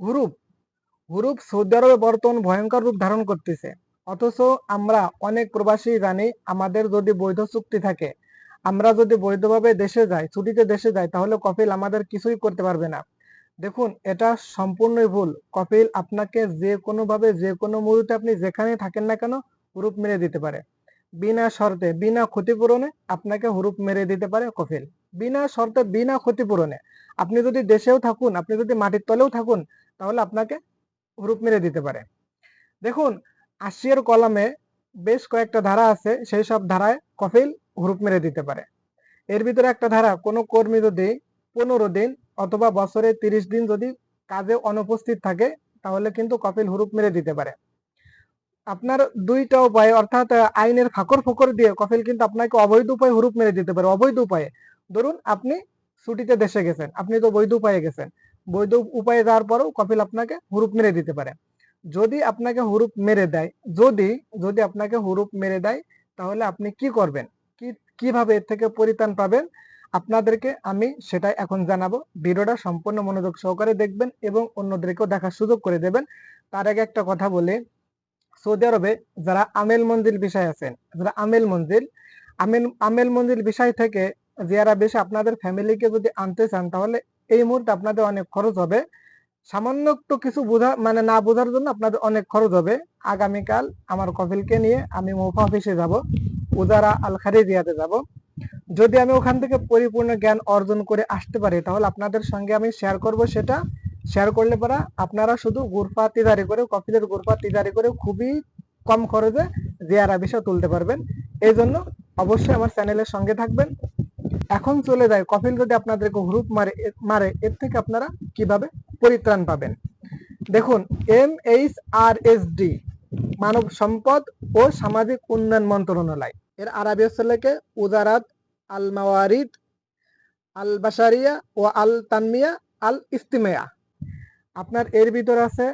হুরুপ। হুরুপ Saudi আরবে বর্তমান ভয়ঙ্কর রূপ ধারণ করতেছে। অথচ আমরা অনেক প্রবাসী জানি, আমাদের যদি বৈধ চুক্তি থাকে, আমরা যদি বৈধভাবে দেশে যাই, ছুটিতে দেশে যাই, তাহলে কপিল আমাদের কিছুই করতে পারবে না। দেখুন, এটা সম্পূর্ণই ভুল। কপিল আপনাকে যে কোনো ভাবে যে কোনো মুহূর্তে আপনি যেখানে থাকেন না কেন, হুরুপ মেরে দিতে পারে। বিনা শর্তে, বিনা ক্ষতিপূরণে আপনাকে হুরুপ মেরে দিতে পারে কপিল। বিনা শর্তে, বিনা ক্ষতিপূরণে। আপনি যদি দেশেও থাকুন, আপনি যদি মাটির তলেও থাকুন তাহলে আপনাকে হুরুপ মেরে দিতে পারে। দেখুন আশিয়ার কলামে বেশ কয়েকটা ধারা আছে, সেই সব ধারায় কফিল হুরুপ মেরে দিতে পারে। এর ভিতরে একটা ধারা, কোনো কর্মী যদি পনেরো দিন অথবা বছরে তিরিশ দিন যদি কাজে অনুপস্থিত থাকে, তাহলে কিন্তু কপিল হুরুপ মেরে দিতে পারে। আপনার দুইটা উপায়, অর্থাৎ আইনের ফাঁকর ফোকর দিয়ে কফিল কিন্তু আপনাকে অবৈধ উপায়ে হুরুপ মেরে দিতে পারে। অবৈধ উপায়ে। ধরুন, আপনি ছুটিতে দেশে গেছেন, আপনি তো বৈধ উপায়ে গেছেন। বৈধ উপায়ে যাওয়ার পরেও কপিল আপনাকে হুরুপ মেরে দিতে পারে। যদি আপনাকে হুরুপ মেরে দেয়, যদি যদি আপনাকে হুরুপ মেরে দেয়, তাহলে আপনি কি করবেন? কি, কীভাবে এর থেকে পরিত্রাণ পাবেন? আপনাদেরকে আমি সেটাই এখন জানাব। ভিডিওটা সম্পূর্ণ মনোযোগ সহকারে দেখবেন এবং অন্যদেরকেও দেখার সুযোগ করে দেবেন। তার আগে একটা কথা বলে। সৌদি আরবে যারা আমেল মঞ্জিল বিষয় আছেন, যারা আমেল মঞ্জিল, আমেল আমেল মঞ্জিল বিষয় থেকে যারা বেশি আপনাদের ফ্যামিলিকে যদি আনতে চান, তাহলে এই মুহূর্তে আপনাদের অনেক খরচ হবে। সামান্য একটু কিছু বোঝা মানে না বোঝার জন্য আপনাদের অনেক খরচ হবে। আগামীকাল আমার কপিলকে নিয়ে আমি মোফা অফিসে যাব, উজারা আল খারিজিয়াতে যাব। যদি আমি ওখান থেকে পরিপূর্ণ জ্ঞান অর্জন করে আসতে পারি, তাহলে আপনাদের সঙ্গে আমি শেয়ার করব সেটা। শেয়ার করলে পরা আপনারা শুধু গুরফা তিজারি করে কপিলের গুরফা তিজারি করে খুবই কম খরচে জিয়ারা বিষয় তুলতে পারবেন। এই জন্য অবশ্যই আমার চ্যানেলের সঙ্গে থাকবেন। এখন চলে যায় কপিল যদি আপনাদেরকে হুরুপ মারে মারে, এর থেকে আপনারা কীভাবে পরিত্রাণ পাবেন? দেখুন M H R S D মানব সম্পদ ও সামাজিক উন্নয়ন মন্ত্রণালয়। এর আরবি হচ্ছে উজারাত আল মাওয়ারিদ আল বাসারিয়া ও আল তানমিয়া আল ইস্তিমেয়া আপনার এর ভিতর আছে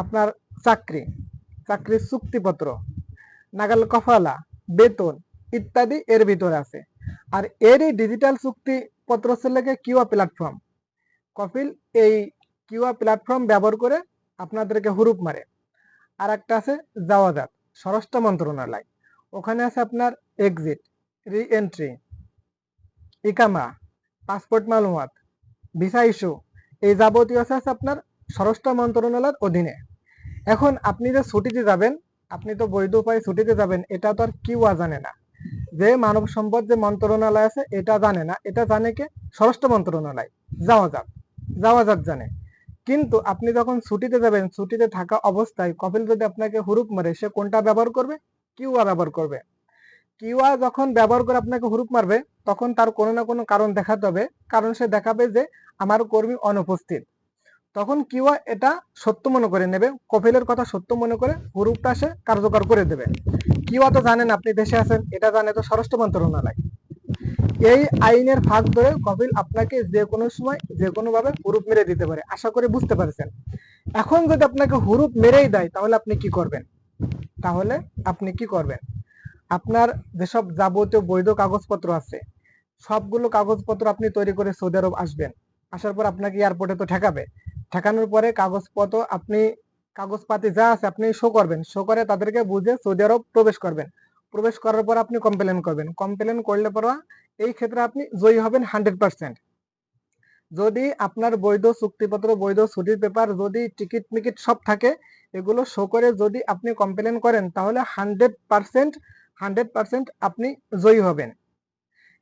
আপনার চাকরি, চাকরির চুক্তিপত্র নাগাল কফালা বেতন ইত্যাদি এর ভিতর আছে। আর এরই ডিজিটাল চুক্তি পত্র লেগে কিউয়া প্ল্যাটফর্ম কপিল, এই কিউয়া প্ল্যাটফর্ম ব্যবহার করে আপনাদেরকে হুরুপ মারে। আর একটা আছে জাওয়াজাত স্বরাষ্ট্র মন্ত্রণালয়। ওখানে আছে আপনার এক্সিট রি এন্ট্রি ইকামা পাসপোর্ট মালুমাত ভিসা ইস্যু এই যাবতীয় আছে আছে আপনার স্বরাষ্ট্র মন্ত্রণালয়ের অধীনে। এখন আপনি যে ছুটিতে যাবেন, আপনি তো বৈধ উপায়ে ছুটিতে যাবেন, এটা তো আর কিউয়া জানে না। যে মানব সম্পদ যে মন্ত্রণালয় আছে, এটা জানে না। এটা জানে কে? স্বরাষ্ট্র মন্ত্রণালয়। যাওয়া যাক। যাওয়া যাক জানে। কিন্তু আপনি যখন ছুটিতে যাবেন, ছুটিতে থাকা অবস্থায় কপিল যদি আপনাকে হুরুপ মারে, সে কোনটা ব্যবহার করবে? কিউয়া ব্যবহার করবে। কিউয়া যখন ব্যবহার করে আপনাকে হুরুপ মারবে, তখন তার কোনো না কোনো কারণ দেখাতে হবে। কারণ সে দেখাবে যে আমার কর্মী অনুপস্থিত। তখন কিউয়া এটা সত্য মনে করে নেবে। কপিলের কথা সত্য মনে করে হুরুপটা সে কার্যকর করে দেবে। কিউয়া তো জানেন? আপনি দেশে আছেন, এটা জানে তো স্বরাষ্ট্র মন্ত্রণালয়। এই আইনের ফাঁক ধরে কপিল আপনাকে যে কোনো সময়, যে কোনো ভাবে হুরুপ মেরে দিতে পারে। আশা করি বুঝতে পারছেন। এখন যদি আপনাকে হুরুপ মেরেই দেয়, তাহলে আপনি কি করবেন? তাহলে আপনি কি করবেন? আপনার যেসব যাবতীয় বৈধ কাগজপত্র আছে, সবগুলো কাগজপত্র আপনি তৈরি করে সৌদি আরব আসবেন। আসার পর আপনাকে এয়ারপোর্টে তো ঠেকাবে। ঠেকানোর পরে কাগজপত্র আপনি কাগজপাতি যা আছে আপনি শো করবেন। শো করে তাদেরকে বুঝে সৌদি আরব প্রবেশ করবেন। প্রবেশ করার পর আপনি কমপ্লেন করবেন। কমপ্লেন করলে পর এই ক্ষেত্রে আপনি জয়ী হবেন হান্ড্রেড পার্সেন্ট যদি আপনার বৈধ চুক্তিপত্র, বৈধ ছুটির পেপার যদি টিকিট মিকিট সব থাকে, এগুলো শো করে যদি আপনি কমপ্লেন করেন, তাহলে হান্ড্রেড পার্সেন্ট হান্ড্রেড পার্সেন্ট আপনি জয়ী হবেন।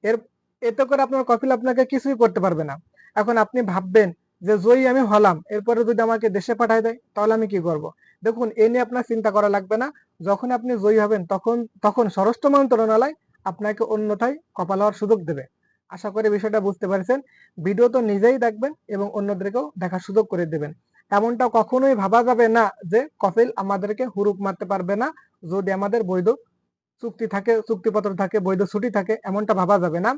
এর, এতে করে আপনার কপিল আপনাকে কিছুই করতে পারবে না। এখন আপনি ভাববেন যে, জয়ী আমি হলাম। এরপরে যদি আমাকে দেশে পাঠায় দেয়, তাহলে আমি কি করব। দেখুন, এ নিয়ে আপনার চিন্তা করা লাগবে না। যখন আপনি জয়ী হবেন, তখন তখন স্বরাষ্ট্র মন্ত্রণালয় আপনাকে অন্যথায় কপাল হওয়ার সুযোগ দেবে। আশা করি বিষয়টা বুঝতে পারছেন। ভিডিও তো নিজেই দেখবেন এবং অন্যদেরকেও দেখার সুযোগ করে দেবেন। এমনটা কখনোই ভাবা যাবে না যে, কপিল আমাদেরকে হুরুপ মারতে পারবে না। যদি আমাদের বৈধ চুক্তি থাকে, চুক্তিপত্র থাকে, বৈধ ছুটি থাকে, এমনটা ভাবা যাবে না।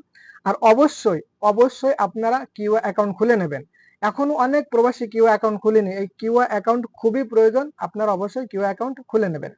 আর অবশ্যই অবশ্যই আপনারা কিউ অ্যাকাউন্ট খুলে নেবেন। এখনও অনেক প্রবাসী কিউ অ্যাকাউন্ট খুলেনি। এই কিউ অ্যাকাউন্ট খুবই প্রয়োজন। আপনারা অবশ্যই কিউ অ্যাকাউন্ট খুলে নেবেন।